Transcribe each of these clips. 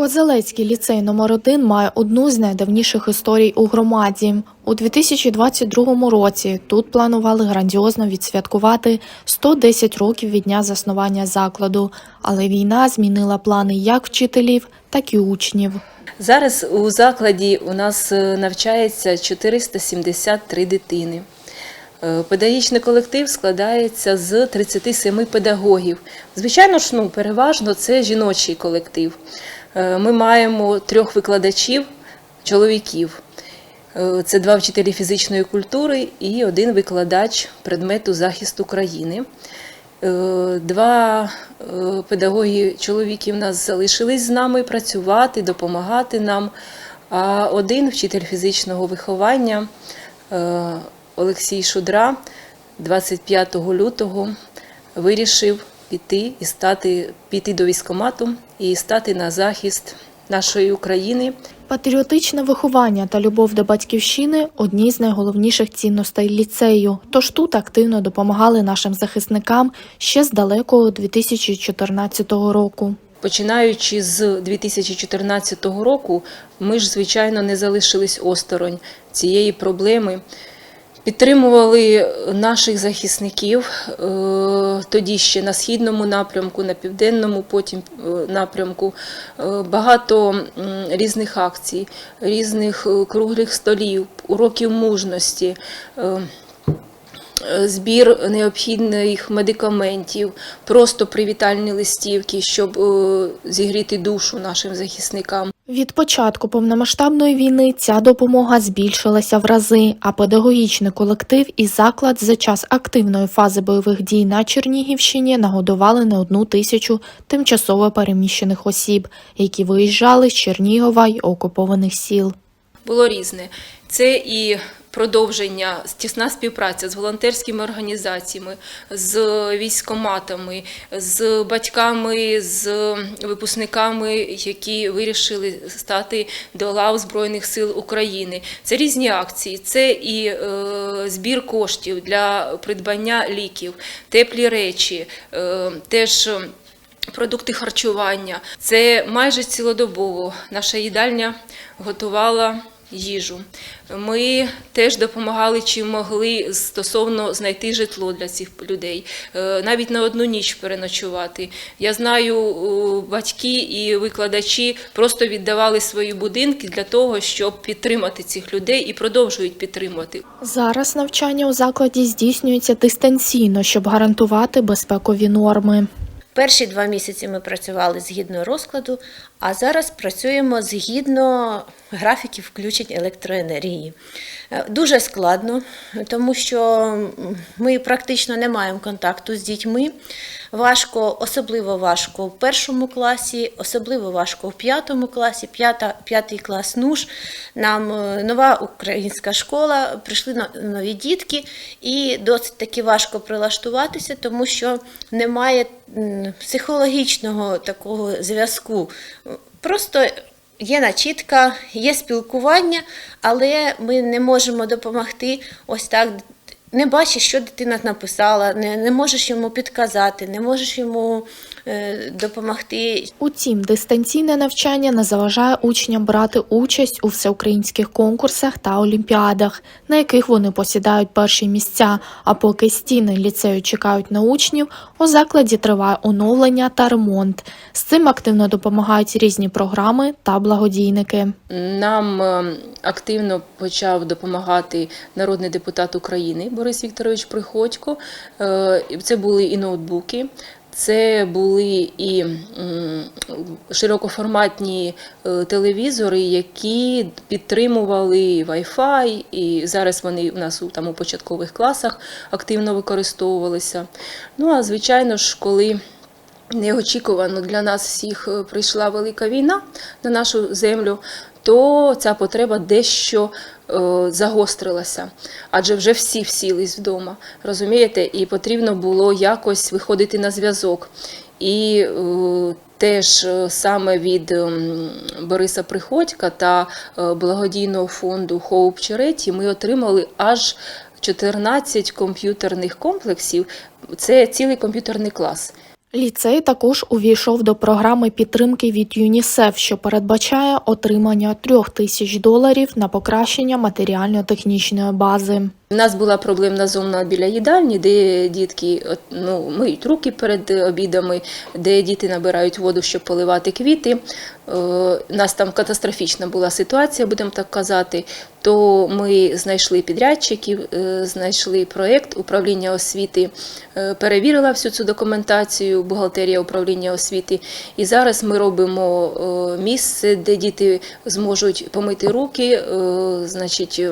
Козелецький ліцей номер 1 має одну з найдавніших історій у громаді. У 2022 році тут планували грандіозно відсвяткувати 110 років від дня заснування закладу, але війна змінила плани як вчителів, так і учнів. Зараз у закладі у нас е, навчається 473 дитини. Е, Педагогічний колектив складається з 37 педагогів. Звичайно ж, ну, переважно це жіночий колектив. Е, Ми маємо трьох викладачів, чоловіків. Е, Це два вчителі фізичної культури і один викладач предмету захисту країни. Е, Два педагоги чоловіки в нас залишились з нами працювати, допомагати нам. А один вчитель фізичного виховання Олексій Шудра 25 лютого вирішив піти і стати піти до військкомату і стати на захист нашої України. Патріотичне виховання та любов до батьківщини одні з найголовніших цінностей ліцею. Тож тут активно допомагали нашим захисникам ще з далекого 2014 року. Починаючи з 2014 року, ми ж, звичайно, не залишились осторонь цієї проблеми. Підтримували наших захисників е, тоді ще на східному напрямку, на південному потім е, напрямку. Е, Багато різних акцій, різних круглих столів, уроків мужності. збір необхідних медикаментів, просто привітальні листівки, щоб зігріти душу нашим захисникам. Від початку повномасштабної війни ця допомога збільшилася в рази, а педагогічний колектив і заклад за час активної фази бойових дій на Чернігівщині нагодували не одну тисячу тимчасово переміщених осіб, які виїжджали з Чернігова й окупованих сіл. Було різне. Це і продовження, тісна співпраця з волонтерськими організаціями, з військоматами, з батьками, з випускниками, які вирішили стати до лав Збройних сил України. Це різні акції, це і е, збір коштів для придбання ліків, теплі речі, е, теж. Продукти харчування це майже цілодобово. Наша їдальня готувала їжу. Ми теж допомагали чим могли стосовно знайти житло для цих людей, Е, навіть на одну ніч переночувати. Я знаю, батьки і викладачі просто віддавали свої будинки для того, щоб підтримати цих людей і продовжують підтримувати. Зараз навчання у закладі здійснюється дистанційно, щоб гарантувати безпекові норми. Перші два місяці ми працювали згідно розкладу, а зараз працюємо згідно графіків включень електроенергії. Е, Дуже складно, тому що ми практично не маємо контакту з дітьми. Важко, особливо важко в першому класі, особливо важко в п'ятому класі, п'ята, п'ятий клас НУШ. Нам е, нова українська школа, прийшли нові дітки, і досить таки важко прилаштуватися, тому що немає психологічного такого зв'язку. Просто є начітка, є спілкування, але ми не можемо допомогти ось так. Не бачиш, що дитина написала, не, не можеш йому підказати, не можеш йому е, допомогти. Утім, дистанційне навчання не заважає учням брати участь у всеукраїнських конкурсах та олімпіадах, на яких вони посідають перші місця. А поки стіни ліцею чекають на учнів, у закладі триває оновлення та ремонт. З цим активно допомагають різні програми та благодійники. Нам е, активно почав допомагати народний депутат України Борис Вікторович Приходько. Е, Це були і ноутбуки. Це були і широкоформатні е, телевізори, які підтримували Wi-Fi, і зараз вони у нас там, у початкових класах активно використовувалися. Ну а звичайно ж, коли неочікувано для нас всіх е, прийшла велика війна на нашу землю, то ця потреба дещо е, загострилася, адже вже всі всілись вдома, розумієте, і потрібно було якось виходити на зв'язок. І е, теж саме від ем, Бориса Приходька та благодійного фонду Hope Charity ми отримали аж 14 комп'ютерних комплексів. Це цілий комп'ютерний клас. Ліцей також увійшов до програми підтримки від ЮНІСЕФ, що передбачає отримання трьох тисяч доларів на покращення матеріально-технічної бази. У нас була проблемна зона біля їдальні, де дітки ну, миють руки перед обідами, де діти набирають воду, щоб поливати квіти. Е, У нас там катастрофічна була ситуація, будемо так казати. То ми знайшли підрядчиків, е, знайшли проєкт управління освіти, е, перевірила всю цю документацію, бухгалтерія управління освіти. І зараз ми робимо місце, де діти зможуть помити руки, значить.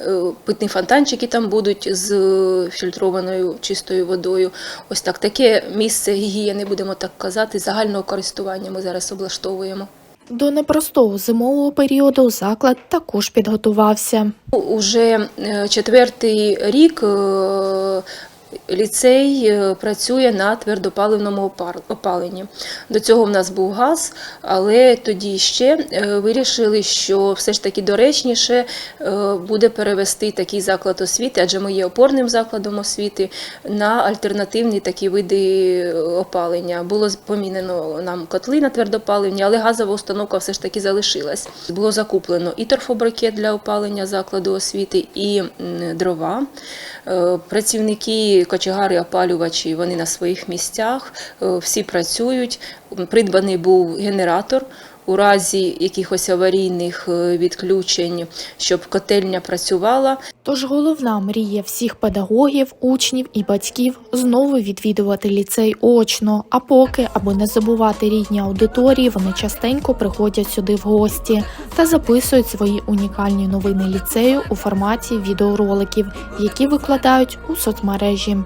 Е, Питні фонтанчики там будуть з е, фільтрованою чистою водою. Ось так таке місце гігієни, будемо так казати, загального користування ми зараз облаштовуємо. До непростого зимового періоду заклад також підготувався. Уже е, четвертий рік ліцей е, працює на твердопаливному опаленні. До цього в нас був газ, але тоді ще е, вирішили, що все ж таки доречніше е, буде перевести такий заклад освіти, адже ми є опорним закладом освіти, на альтернативні такі види опалення. Було помінено нам котли на твердопаливні, але газова установка все ж таки залишилась. Було закуплено і торфобрикет для опалення закладу освіти, і дрова. Е, Працівники, кочегари, опалювачі, вони на своїх місцях, е, всі працюють. Придбаний був генератор у разі якихось аварійних е, відключень, щоб котельня працювала. Тож головна мрія всіх педагогів, учнів і батьків знову відвідувати ліцей очно. А поки, аби не забувати рідні аудиторії, вони частенько приходять сюди в гості та записують свої унікальні новини ліцею у форматі відеороликів, які викладають у соцмережі.